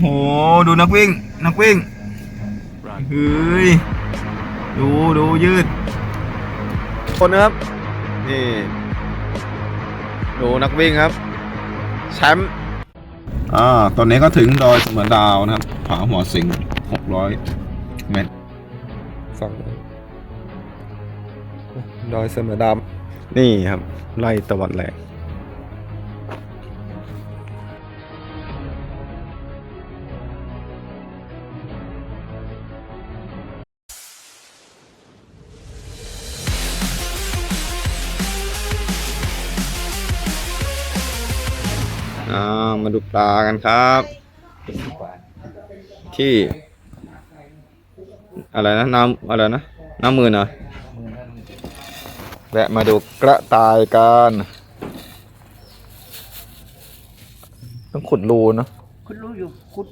โห ดูนักวิ่ง นักวิ่งเฮ้ย ดูดูยืด คนนะครับ นี่ ดูนักวิ่งครับ แชมป์ อ่า ตอนนี้ก็ถึงดอยเสมอดาวนะครับ ผาหัวสิงหกร้อยเมตรฝั่งดอยเสมอดาว นี่ครับ ไล่ตะวันแหลก มาดูปลากันครับ ที่ อะไรนะน้ำอะไรนะน้ำมือนะแวะมาดูกระต่ายกันต้องขุดรูเนอะคุณรู้อยู่คุณ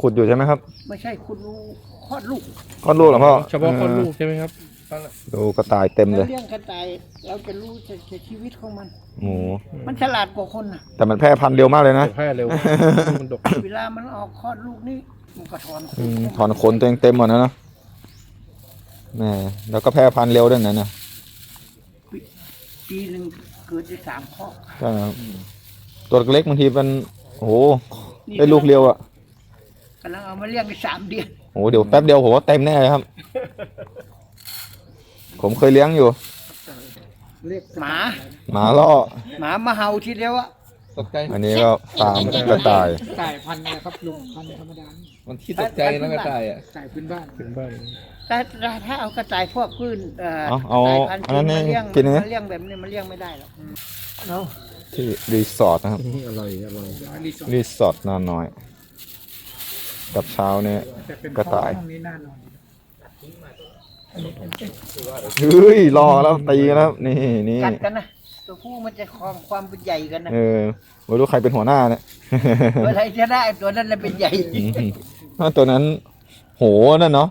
ขุดอยู่ใช่ไหมครับไม่ใช่คุณรู้คลอดลูกก้อนลูกเหรอพ่อเฉพาะคนลูกใช่ไหมครับ ดูกระต่ายเต็มเลย เราเลี้ยงกระต่ายเราจะรู้จะจะชีวิตของมันโอ้โหมันฉลาดกว่าคนนะแต่มันแพร่พันธุ์เร็วมากเลยนะแพร่เร็วมันดกเวลามันออกคลอดลูกนี่มันก็ถอนขอืนมถอนขนตัวเองเต็มหมดแล้วนะแหม่แล้วก็แพร่พันธุ์เร็วด้วยนะเนี่ยปีหนึ่งเกิดได้สามข้อใช่ครับตัวเล็กบางทีมันโอ้โหได้ลูกเร็วอะกำลังเอามาเลี้ยงได้สามเดือนโอ้โหเดี๋ยวแป๊บเดียวผมว่าเต็มแน่เลยครับ ผมเคยเลี้ยงอยู่หมา หมาล่อ หมามาเห่าทีเดียวอะตกใจอันนี้ก็ฟาร์มกระต่ายไก่พันธุ์นะครับลุงพันธุ์ธรรมดามันที่ตกใจแล้วก็ตายอะไก่พื้นบ้านถึงบ้านแต่แต่ถ้าเอากระต่ายพวกพื้นเอ่อเอาเอากระต่ายพันธุ์อันนั้นมานี่เลี้ยงกินอันนี้มาเลี้ยงแบบนี้มาเลี้ยงไม่ได้หรอกเนาะที่รีสอร์ทนะครับอร่อยอร่อยรีสอร์ทรีสอร์ทนอนน้อย กับเช้าเนี่ยแต่เป็นกระต่าย ห้องนี้น่านอน เฮ้ยรอแล้วตีกันแล้วนี่นี่กัดกันนะตัวผู้มันจะคลองความเป็นใหญ่กันนะเออไม่รู้ใครเป็นหัวหน้าเนี่ยเมื่อไหรจะได้ตัวนั้นน่ะเป็นใหญ่อืมถ้าตัวนั้น โหนั่นเนาะ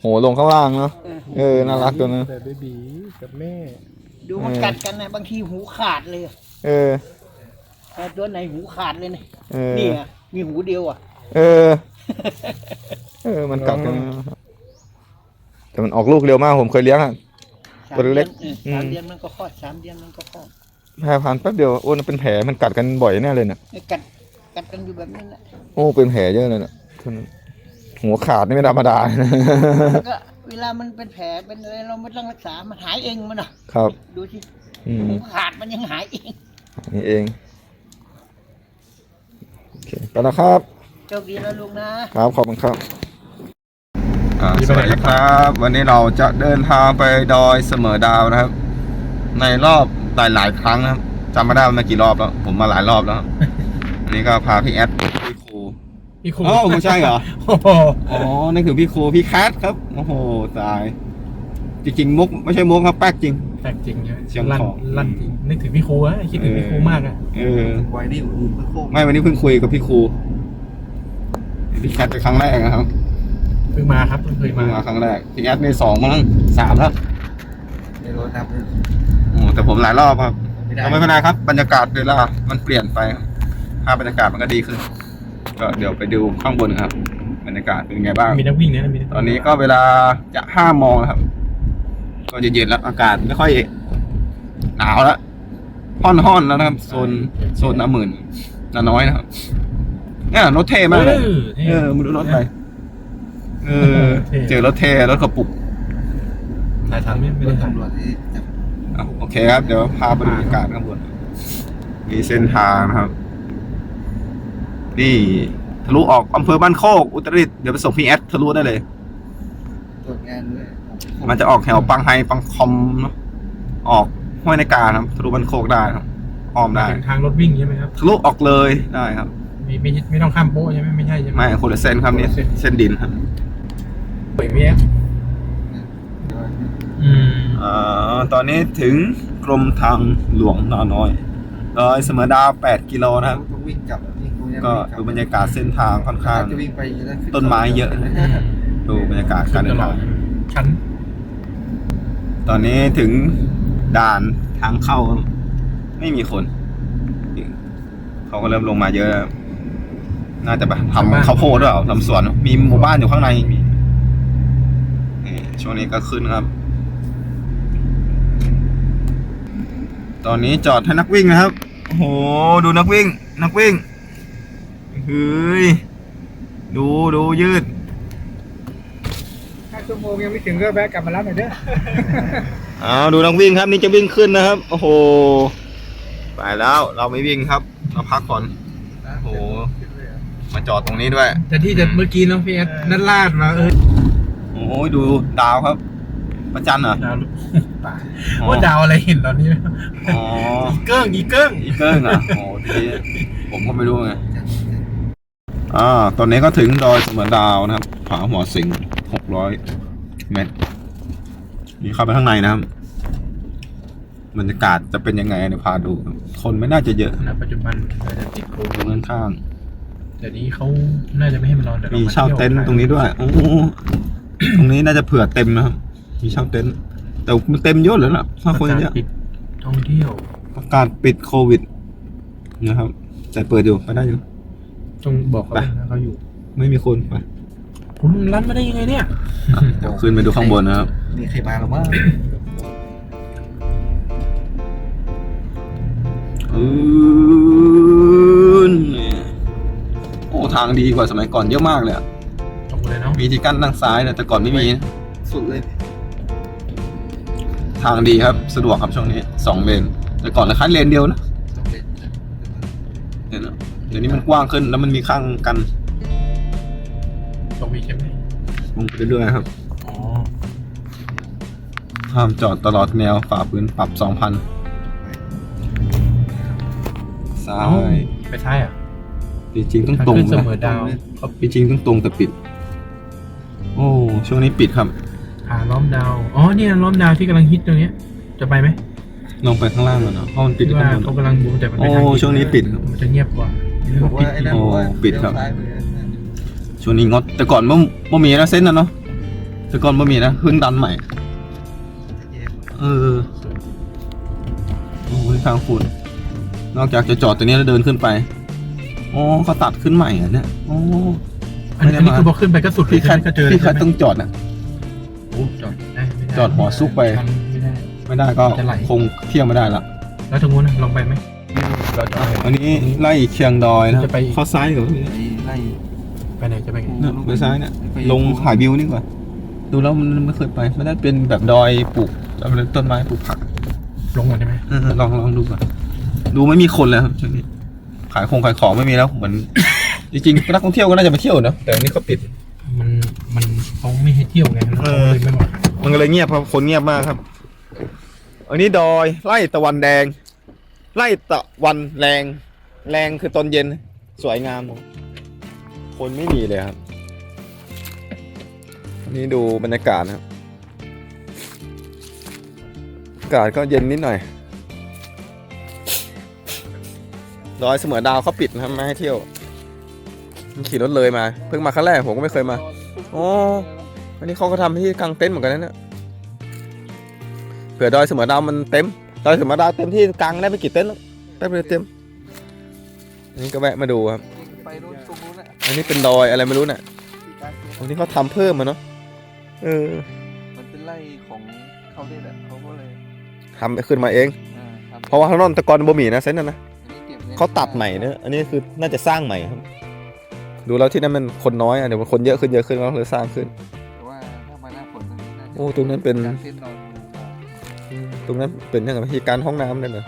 โหลงข้างล่างเนาะเออน่ารักตัวนั้นแต่เบบีกับแม่ ดูมันกัดกันนะบางทีหูขาดเลยอะเออแต่ตัวไหนหูขาดเลยนะเออนี่อะมีหูเดียวอะ เออ เออมันกัดกันนะ แต่มันออกลูกเร็วมากผมเคยเลี้ยงอะสามตัวเล็กดือนอออืมสามเดือนมันก็คลอดสามเดือนมันก็คลอดแพร่พันธุ์แป๊บเดียวโอ้มันเป็นแผลมันกัดกันบ่อยแน่เลยเนี่ยไอ้กัดกัดกันอยู่แบบนั้นแหละโอ้เป็นแผลเยอะเลยเนี่ยหัวขาดนี่ไม่ธรรมดาแล้วก็เวลามันเป็นแผลเป็นอะไรเราไม่ต้องรักษา มันหายเองมันอะครับ ดูสิอืมหูขาดมันยังหายเองนี่เองโอเคไปแล้วครับโชคดีแล้วลุงนะครับขอบคุณครับ สวัสดีครับ วันนี้เราจะเดินทางไปดอยเสมอดาวนะครับ ในรอบหลายหลายๆครั้งนะครับจำไม่ได้ว่ามากี่รอบแล้ว ผมมาหลายรอบแล้วครับอันนี้ก็พาพี่แอดพี่ครูพี่ครูอ๋อไม่ใช่เหรอ โอ้โหอ๋อนั่นคือพี่ครูพี่แคทครับ โอ้โห ตาย จริงๆมุกไม่ใช่มุกครับแป๊กจริง แปลกจริงเนี่ยเชียงลั่นของลั่นจริงนึกถึงพี่ครูอะคิดถึงพี่ครูมากอะเออ ไว้นี่อุ่นเพื่อโค้งไม่วันนี้เพิ่งคุยกับพี่ครูพี่แคทเป็นครั้งแรกนะครับ เพิ่งมาครับเพิ่งเคยเพิ่มางมาครั้งแรกพี่แอดในสองมั้งสามแล้วในรถนับโอ้แต่ผมหลายรอบครับไม่ได้ก็ไม่เป็นไรครับ บรรยากาศเวลามันเปลี่ยนไปครับภาพบรรยากาศมันก็ดีขึ้น ก็เดี๋ยวไปดูข้างบนครับ บรรยากาศเป็นไงบ้าง มีนักวิ่งนะมีนักตอนนี้ก็เวลาจะห้าโมงแล้วครับ ก็เย็นๆแล้วอากาศไม่ค่อยหนาวแล้วห้อนๆแล้วนะครับโซนโซนน้ำหมื่นน้าน้อยนะครับเนี่ยรถเท่มากเลยเออเออมึงดูรถไป เออ เจอรถเท่รถกระปุกถ่ายทำไม่ไม่ได้ถ่ายตำรวจที่จับอะโอเคครับ เดี๋ยวพาไปดูบรรยากาศข้างบนมีเส้นทางนะครับ นี่ทะลุออกอำเภอบ้านโคก อุตรดิตถ์เดี๋ยวไปส่งพี่แอดทะลุได้เลย ตรวจงานด้วยมันจะออกแถวปังไฮปังคอมเนอะออกห้วยในการครับทะลุบ้านโคกได้ครับอ้อมได้เป็นทางรถวิ่งใช่ไหมครับทะลุออกเลยได้ครับ ไม่ไม่ไม่ต้องข้ามโป๊ะใช่ไหมไม่ใช่ใช่ไหมไม่คนละเส้นครับนี่เส้นดินครับ เปิดเมียอืมเอ่อตอนนี้ถึงกรมทางหลวงนาน้อยดอยเสมอดาว 8 กิโลนะครับ ต้องวิ่งกลับวิ่งกูยังก็ดูบรรยากาศเส้นทางค่อนข้าง จะวิ่งไปจะได้ขึ้ต้นไม้เยอะนะดูบรรยากาศการเดินทาง ชั้นตอนนี้ถึงด่านทางเข้าครับไม่มีคน เขาก็เริ่มลงมาเยอะแล้วน่าจะแบบชาวบ้านทำข้าวโพดด้วยเหรอทำสวน มีหมู่บ้านอยู่ข้างในมีนี่ ช่วงนี้ก็ขึ้นครับ ตอนนี้จอดให้นักวิ่งนะครับ โอ้โห ดูนักวิ่ง นักวิ่ง เฮ้ย ดูดูยืดห้าชั่วโมงยังไม่ถึงก็แวะกลับมารับหน่อยเด้อเอาดูนักวิ่งครับนี่จะวิ่งขึ้นนะครับ โอ้โห ไปแล้วเราไม่วิ่งครับ เราพักก่อน โอ้โห มาจอดตรงนี้ด้วย แต่ที่จะเมื่อกี้น้องพี่แอดนัดลาดมาเออโอ้ยดูดาวครับ ประจันเหรอดาวอ๋อว่าดาวอะไรเห็นตอนนี้อ๋ออีเกิ้งอีเกิ้งอีเกิ้งเหรอะโอ้ทีผมก็ไม่รู้ไงอ่า ตอนนี้ก็ถึงดอยเสมอดาวนะครับ ผาหัวสิงหกร้อยเมตร นี่เข้าไปข้างในนะครับบรรยากาศจะเป็นยังไงเดี๋ยวพาดูครับคนไม่น่าจะเยอะณปัจจุบันอาจจะติดโคตวิรดงข้างแต่นี้เขาน่าจะไม่ให้มานอนแต่ๆมีเช่าเต็นท์ตรงนี้ด้วย โอ้โห ตรงนี้น่าจะเผื่อเต็มนะครับ มีเช่าเต็นท์แต่มันเต็มเยอะเลยล่ะถ้าคนเยอะปิดท่องเที่ยวประกาศปิดโควิดนะครับ แต่เปิดอยู่ไปได้อยู่ต้องบอกเขาไปด้วยนะเขาอยู่ ไม่มีคนไปคุณรันมาได้ยังไงเนี่ยอะเดี๋ยวขึ้นไปดูข้างบนนะครับมีใครมาหรือว่าอืนโอ้ทางดีกว่าสมัยก่อนเยอะมากเลยอะตรง เลยเนาะมีที่กั้นทางซ้ายนะแต่ก่อนไม่มีนะสุดเลยทางดีครับสะดวกครับช่วงนี้สองเลนแต่ก่อนนะคันเลนเดียวนะสองเลนเดี๋ยวนะเดี๋ยวนี้มันกว้างขึ้นแล้วมันมีข้างกันตรงนี้ใช่ไหมลงไปเรื่อยๆครับอ๋อห้ามจอดตลอดแนวฝ่าพื้นปรับสองพันซ้าเอ้ายไปท้ายอะจริงๆต้องทางตรงขึ้นเสนะมอดาวเขาจริงๆต้องตรงแต่ปิด โอ้ช่วงนี้ปิดครับ หาล้อมดาว อ๋อเนี่ยล้อมดาวที่กำลังฮิตตรงเนี้ย จะไปไหมลงไปข้างล่างมันเนาะเพราะมันปิดที่ข้าว่างบน เขากำลังบูมแต่มันโอ้ไปทางช่วงนี้ปิดครับ มันจะเงียบกว่าบอกว่าไอ้นั่นบอกว่าโอ้ปิดครับ เลี้ยวซ้ายมือนะช่วงนี้งดแต่ก่อนบ่บ่มีนะเส้นนะเนาะแต่ก่อนบ่มีนะเพิ่งดันใหม่จะแยกเออโอ้ยทางฝุ่นนอกจากจะจอดตัวนี้แล้วเดินขึ้นไปอ๋อเขาตัดขึ้นใหม่เหรอะเนี่ยโอ้ อันนี้อันนี้คือพอขึ้นไปก็สุดเลยพี่คันก็เจอเลยพี่คันใช่ไหมต้องจอดนะ โอ้จอดได้ไม่ได้จอดหัวซุกไปคันไม่ได้ ไม่ได้ก็จะไหล คงเที่ยวไม่ได้ละแล้วทางนู้นนะลองไปไหม เราจะ อันนี้ไล่เคียงดอยนะจะไปเข้าซ้ายเหรอไล่ไล่ไปไหนจะไปไงเนี่ยไปซ้ายเนี่ยไปลงหายวิวนี่กว่า ดูแล้วมันไม่เคยไปไม่ได้เป็นแบบดอยปลูกอะไรต้นไม้ปลูกผัก ลงก่อนได้ไหมเออลองลองดูก่อน ดูไม่มีคนเลยครับช่วงนี้ ขายของขายของไม่มีแล้วเหมือน จริงๆนักท่องเที่ยวก็น่าจะมาเที่ยวนะแต่อันนี้เขาปิด มันมันเขาไม่ให้เที่ยวไงเขาเอเลอยไม่หมดมันก็เลยเงียบครับคนเงียบมากครับ อันนี้ดอยไล่ตะวันแดง ไล่ตะวันแรง แรงคือตอนเย็นสวยงามคนไม่มีเลยครับ อันนี้ดูบรรยากาศนะครับอากาศก็เย็นนิดหน่อย ดอยเสมอดาวเขาปิดนะครับไม่ให้เที่ยว ขี่รถเลยมา เพิ่งมาครั้งแรกผมก็ไม่เคยมาโอ้อันนี้เขาก็ทำที่กางเต็นท์เหมือนกันนะเนี่ยเผื่อดอยเสมอดาวมันเต็มดอยเสมอดาวเต็มที่กางได้ไม่กี่เต็นท์แล้วแป๊บเดียวเต็มอันนี้ก็แวะมาดูครับไปนู้นตรงนู้นแหละอันนี้เป็นดอยอะไรไม่รู้เนี่ยที่การเตรงนี้เขาทำเพิ่มมาเนาะเออมันเป็นไล่ของเขาเนี่ยแหละเขาก็เลยทำขึ้นมาเองอ่าทำเพราะว่าข้างนอกแตะกอนบ่มีนะเซนนั่นนะอันนี้ก็บงินเขาตัดใหม่เนอะอันนี้คือน่าจะสร้างใหม่ครับ ดูแล้วที่นั่นมันคนน้อยอะเดี๋ยวมันคนเยอะขึ้นเยอะขึ้นแล้วเลยสร้างขึ้น แต่ว่าถ้ามาหน้าฝนตรงนี้น่าจะโอ้ตรงนั้นเป็น การเต้นนอนดูหมอกอืมตรงนั้นเป็นยังไงที่การห้องน้ำได้ไหม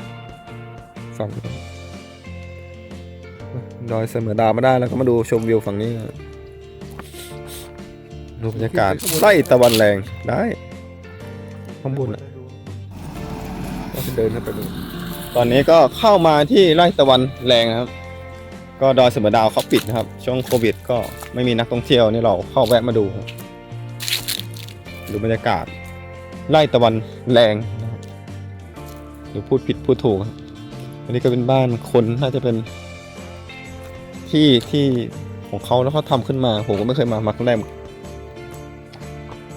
ฝั่งดอยเสมอดาวมาได้แล้วก็มาดูชมวิวฝั่งนี้ดูบรรยากาศไล่ตะวันแรงได้ข้างบนอะก็จะเดินเข้าไปดูตอนนี้ก็เข้ามาที่ไร่ตะวันแรงนะครับ ก็ดอยเสมอดาวเขาปิดนะครับ ช่วงโควิด ก็ไม่มีนักท่องเที่ยวนี่เราเข้าแวะมาดูครับดูบรรยากาศไล่ตะวันแรงนะครับหรือพูดผิดพูดถูกครับอันนี้ก็เป็นบ้านคนน่าจะเป็นที่ที่ของเขาแล้วเขาทำขึ้นมา ผมก็ไม่เคยมามาครั้งแรก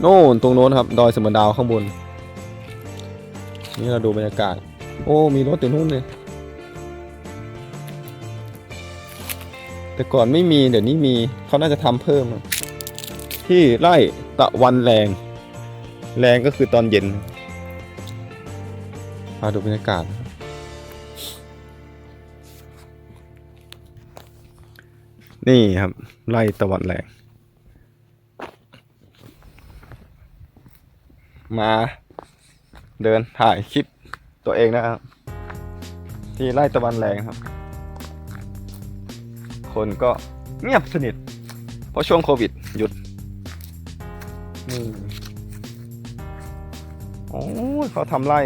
โน่นตรงโน้นครับดอยสมดาวข้างบน นี่เราดูบรรยากาศ โอ้มีรถอยู่นู่นเลย แต่ก่อนไม่มีเดี๋ยวนี้มีเขาน่าจะทำเพิ่ม ที่ไร่ตะวันแรง แรงก็คือตอนเย็นมาดูบรรยากาศ นี่ครับ ไร่ตะวันแรง มาเดินถ่ายคลิปตัวเองนะครับ ที่ไร่ตะวันแรงครับ คนก็เงียบสนิท เพราะช่วงโควิดหยุดนี่โอ้เขาทำไร่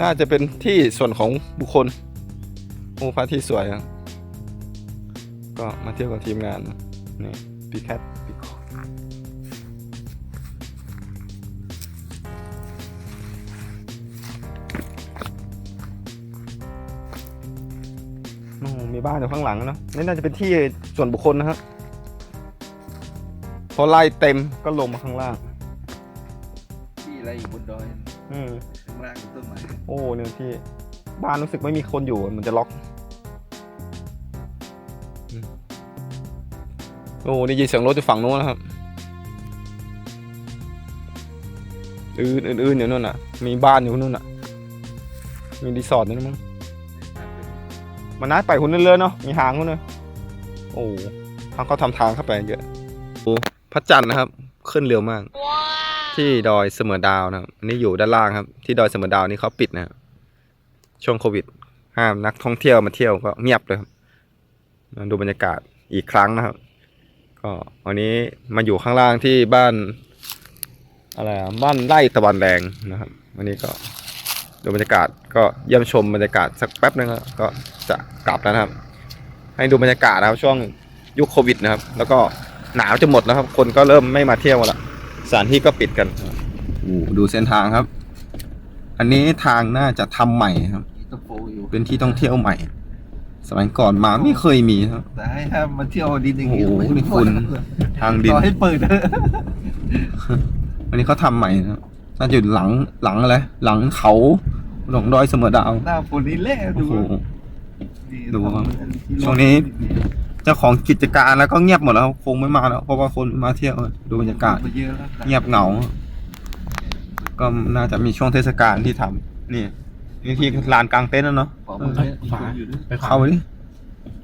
น่าจะเป็นที่ส่วนของบุคคลโอ้พระที่สวย ก็มาเที่ยวกับทีมงาน นี่พี่แคทพี่ มีบ้านอยู่ข้างหลังเนอะนี่น่าจะเป็นที่ส่วนบุคคลนะฮะพอไล่เต็มก็ลงมาข้างล่าง ที่อะไรอยู่บนดอยอืมข้างล่างเป็นต้นไม้โอ้เนี่ยที่บ้านรู้สึกไม่มีคนอยู่มันจะล็อกอืมโอ้ได้ยินเสียงรถอยู่ฝั่งโน้นนะครับอื่นอื่นอื่นอยู่นู่นน่ะ มีบ้านอยู่นู่นน่ะ มีรีสอร์ทอยู่นู่นมั้ง มันน่าไปคนนึงเลยเนาะ มีหางคนนึงโอ้ทางเขาทำทางเข้าไปเยอะ โอ้พระจันทร์นะครับ ขึ้นเร็วมาก ที่ดอยเสมอดาวนะครับอันนี้อยู่ด้านล่างครับ ที่ดอยเสมอดาวนี่เขาปิดนะครับช่วงโควิด ห้ามนักท่องเที่ยวมาเที่ยวก็เงียบเลยครับ ดูบรรยากาศอีกครั้งนะครับ ก็วันนี้มาอยู่ข้างล่างที่บ้านอะไรอะบ้านไร่ตะวันแดงนะครับ วันนี้ก็ ดูบรรยากาศก็เยี่ยมชมบรรยากาศสักแป๊บนึงครับก็จะกลับแล้วนะครับ ให้ดูบรรยากาศนะครับช่วงยุคโควิดนะครับ แล้วก็หนาวจะหมดแล้วครับ คนก็เริ่มไม่มาเที่ยวแล้วสถานที่ก็ปิดกันโอ้ดูเส้นทางครับ อันนี้ทางน่าจะทำใหม่ครับตะโฟอยู่เป็นที่ท่องเที่ยวใหม่ สมัยก่อนมาไม่เคยมีครับแต่ให้ถ้ามาเที่ยวดินอย่างนี้โอ้โหไม่นี่คุณทางดินต่อให้เปิดเถอะอันนี้เขาทำใหม่นะครับน่าจะอยู่หลังหลังอะไรหลังเขา หลงดอยเสมอดาวหน้าฝนนี่แหละโอ้ดูโหนี่ดูครับทำที่ช่วงนี้ เจ้าของกิจการแล้วก็เงียบหมดแล้วคงไม่มาแล้วเพราะว่าคนมาเที่ยวดูบรรยากาศไปเยอะแล้วเงียบเหงา ก็น่าจะมีช่วงเทศกาลที่ทำนี่นี่ที่ลานกลางเต็นท์แล้วเนาะขวามือเนี่ยขวาอยู่ด้วยไปขวาเข้าไปดิ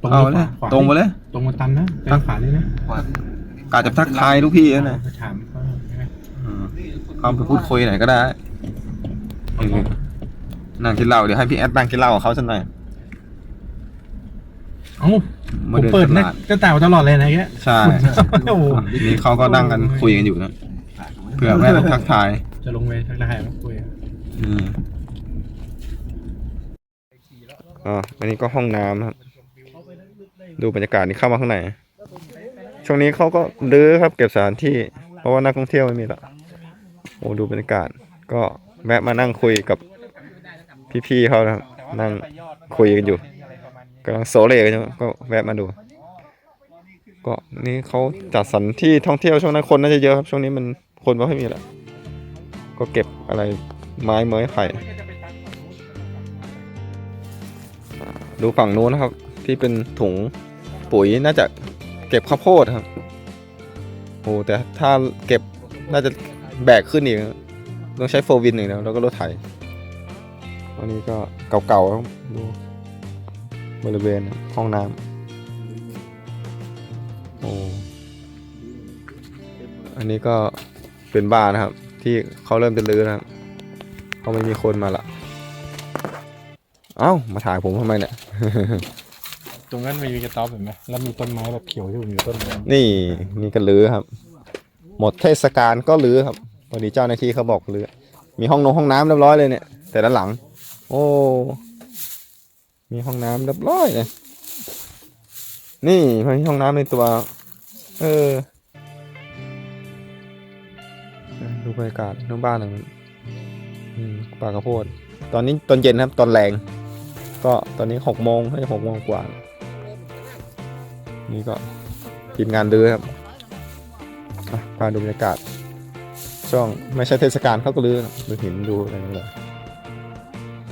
ตรงเข้าไปไปเลยขวาตรงไปเลย ตรงมาตันนะไปขวานี่นะขวากาจะทักทายลูกพี่นะไปถามเขา อืมเข้าไปพูดคุยหน่อยก็ได้อืม นั่งกินเหล้าเดี๋ยวให้พี่แอดนั่งกินเหล้ากับเขาสักหน่อยเอ้าผมดิเปิดหตนะลาดก็แต่ตลอดเลยนะแกใช่โอ้โหนี่เขาก็นั่งกันคุยกันอยู่นะเผื่อแม่ทักทายจะลงไปทักทายมาคุยอืมอ๋ออันนี้ก็ห้องน้ำครับ ดูบรรยากาศนี่เข้ามาข้างในช่วงนี้เขาก็รื้อครับเก็บสถานที่ เพราะว่านักท่องเที่ยวไม่มีละโอ้ดูบรรยากาศ ก็แวะมานั่งคุยกับ พี่ๆเขานะครับนั่งคุยกันอยู่กำลังโซเลกันอยู่ก็แวะมาดู ก็นี่เขาจัดสรรที่ท่องเที่ยวช่วงนั้นคนน่าจะเยอะครับช่วงนี้มันคนไม่ค่อยมีละก็เก็บอะไรไม้เมยไผ่ดูฝั่งนู้นนะครับ ที่เป็นถุงปุ๋ยน่าจะเก็บข้าวโพดครับโอ้แต่ถ้าเก็บน่าจะแบกขึ้นอีกต้องใช้โฟวินหนึ่งนะแล้วก็รถไถ อันนี้ก็เก่าๆครับดูบริเวณห้องน้ำโอ้อันนี้ก็เป็นบ้านนะครับ ที่เขาเริ่มจะรื้อนะครับเขาไม่มีคนมาละเอ้ามาถ่ายผมทำไมเนี่ยตรงนั้นมีกระต๊อบเห็นไหมแล้วมีต้นไม้แบบเขียวที่อยู่ต้นนึงนี่นี่ก็ลื้อครับ หมดเทศกาลก็ลื้อครับพอดีเจ้าหน้าที่เขาบอกลื้อมีห้องนงห้องน้ำเรียบร้อยเลยเนี่ย แต่ด้านหลัง โอ้ มีห้องน้ำเรียบร้อยเลยนี่มันมีห้องน้ำในตัว เออ ดูบรรยากาศน้องบ้านหลังนั้นอืมป่ากระโพด ตอนนี้ตอนเย็นครับ ตอนแรง ก็ตอนนี้หกโมงให้หกโมงกว่า นี่ก็ทีมงานดื้อครับพาดูบรรยากาศ ช่วงไม่ใช่เทศกาลเขาก็ลื้อดูหินดูอะไรนี่แหละ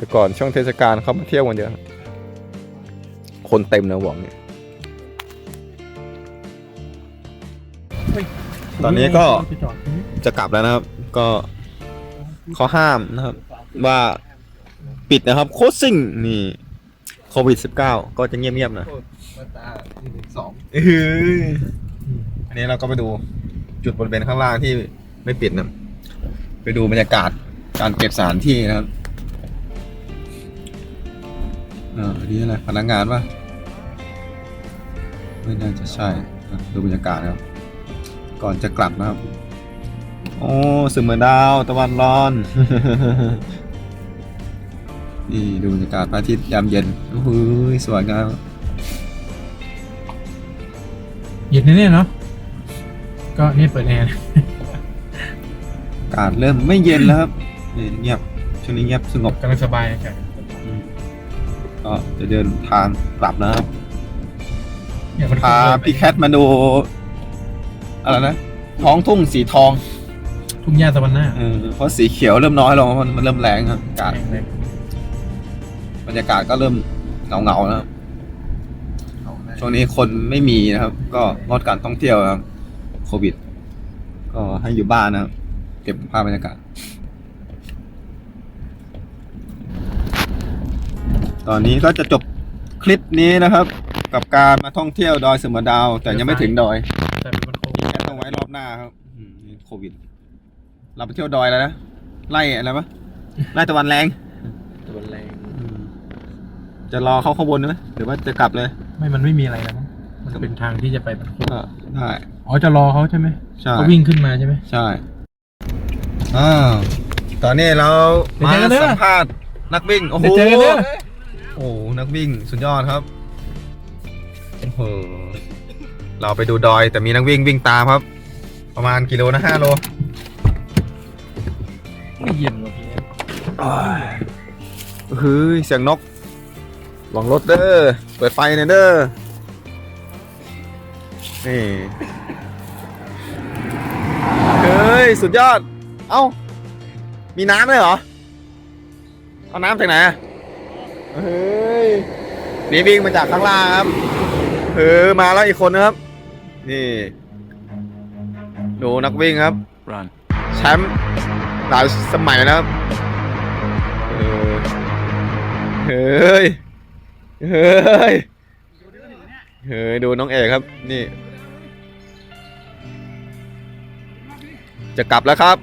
แต่ก่อนช่วงเทศกาลเขามาเที่ยวกันเยอะ คนเต็มนะหวังเนี่ย ตอนนี้ก็ไปจอดตรงนี้จะกลับแล้วนะครับ ก็เขาห้ามนะครับ ว่าปิดนะครับ โคชซิ่งนี่โควิด -19 ก็จะเงียบๆหน่อยมาตราหนึ่งสองเอ้ยอันนี้เราก็ไปดูจุดบริเวณข้างล่างที่ไม่ปิดนะไปดูบรรยากาศการเก็บสถานที่นะครับ อ่าอันนี้อะไรพนักงานปะไม่น่าจะใช่อะดูบรรยากาศนะครับ ก่อนจะกลับนะครับ โอ้สึกเหมือนดาวตะวันร้อน นี่ดูบรรยากาศพระอาทิตย์ยามเย็นโอ้โหสวยงามเย็นแน่ๆเนาะก็นี่เปิดแอร์นะอากาศเริ่มไม่เย็นแล้วครับนี่เงียบช่วงนี้เงียบสงบกำลังสบายอากาศ ก็จะเดินทางกลับนะครับเนี่ยมันพาพี่แคทมาดูอะไรนะท้องทุ่งสีทองทุ่งหญ้าตะวันหน้าเออเพราะสีเขียวเริ่มน้อยลงมันมันเริ่มแรงครับอากาศแรงบรรยากาศก็เริ่มเงาเงาๆนะครับช่วงนี้คนไม่มีนะครับ ก็งดการท่องเที่ยวครับโควิด ก็ให้อยู่บ้านนะครับเก็บภาพบรรยากาศ ตอนนี้ก็จะจบคลิปนี้นะครับ กับการมาท่องเที่ยวดอยเสมอดาว แต่ยังไม่ถึงดอยๆแต่เป็นคนโควิดแค่ต้องไว้รอบหน้าครับอืมนี่โควิด เราไปเที่ยวดอยแล้วนะไล่อะไรปะไล่ตะวันแรงตัวแรงจะรอเข้าข้างบนไหมหรือว่าจะกลับเลย ไม่มันไม่มีอะไรแล้วมั้งมันเป็นทางที่จะไปมันก็ได้อ๋อจะรอเขาใช่ไหมใช่เขาวิ่งขึ้นมาใช่ไหม ใช่อ้าวตอนนี้เราไปมาเจอกันเด้อสัมภาษณ์นักวิ่งโอ้โหไปเจอกันเด้อโอ้โหนักวิ่งสุดยอดครับโอ้โหเราไปดูดอยแต่มีนักวิ่งวิ่งตามครับ ประมาณกิโลนะห้าโลไม่เย็นว่ะพี่เฮ้ยเสียงนกหวังรถเด้อเปิดไฟหน่อยเด้อนี่เฮ้ยสุดยอด เอ้า มีน้ำเลยเหรอ เอาน้ำจากไหนอะ เฮ้ยนี่วิ่งมาจากข้างล่างครับเออมาแล้วอีกคนนะครับ นี่ดูนักวิ่งครับรันแชมป์หลายสมัยนะครับเออเฮ้ยเฮ้ยเฮ้ยดูน้องเอกครับ นี่ จะกลับแล้วครับ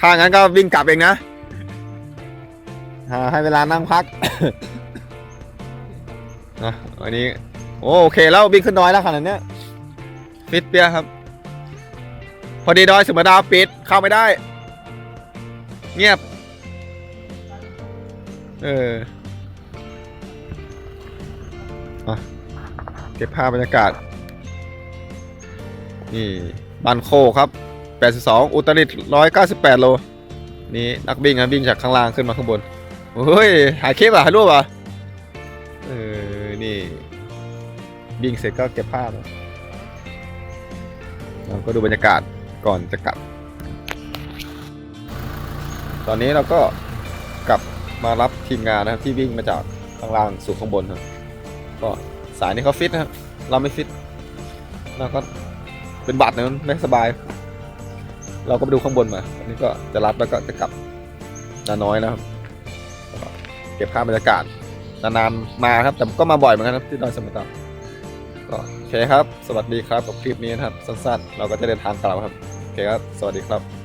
ถ้างั้นก็วิ่งกลับเองนะ อ่าให้เวลานั่งพัก นะวันนี้โอโอเคแล้ววิ่งขึ้นดอยแล้วขนาดเนี้ยฟิตเปียครับ พอดีดอยสุมดาปิดเข้าไม่ได้ เงียบ เอออะเก็บภาพบรรยากาศ นี่บันโคครับ 82 อุตริต198 โล นี่นักวิ่งนะวิ่งจากข้างล่างขึ้นมาข้างบน เฮ้ยถ่ายคลิปอะถ่ายรูปอะเออ นี่วิ่งเสร็จก็เก็บภาพเราก็ดูบรรยากาศก่อนจะกลับ ตอนนี้เราก็กลับมารับทีมงานนะครับที่วิ่งมาจากข้างล่างสู่ข้างบนครับก็สายนี้เขาฟิตนะครับ เราไม่ฟิตเราก็เป็นบัตรนะไม่สบาย เราก็ไปดูข้างบนมาอันนี้ก็จะรับแล้วก็จะกลับนาน้อยนะครับ เก็บภาพบรรยากาศนานๆมาครับ แต่ก็มาบ่อยเหมือนกันครับที่ดอยสมุทรก็โอเคครับ สวัสดีครับกับคลิปนี้นะครับสั้นๆ เราก็จะเดินทางกลับครับโอเคครับ สวัสดีครับ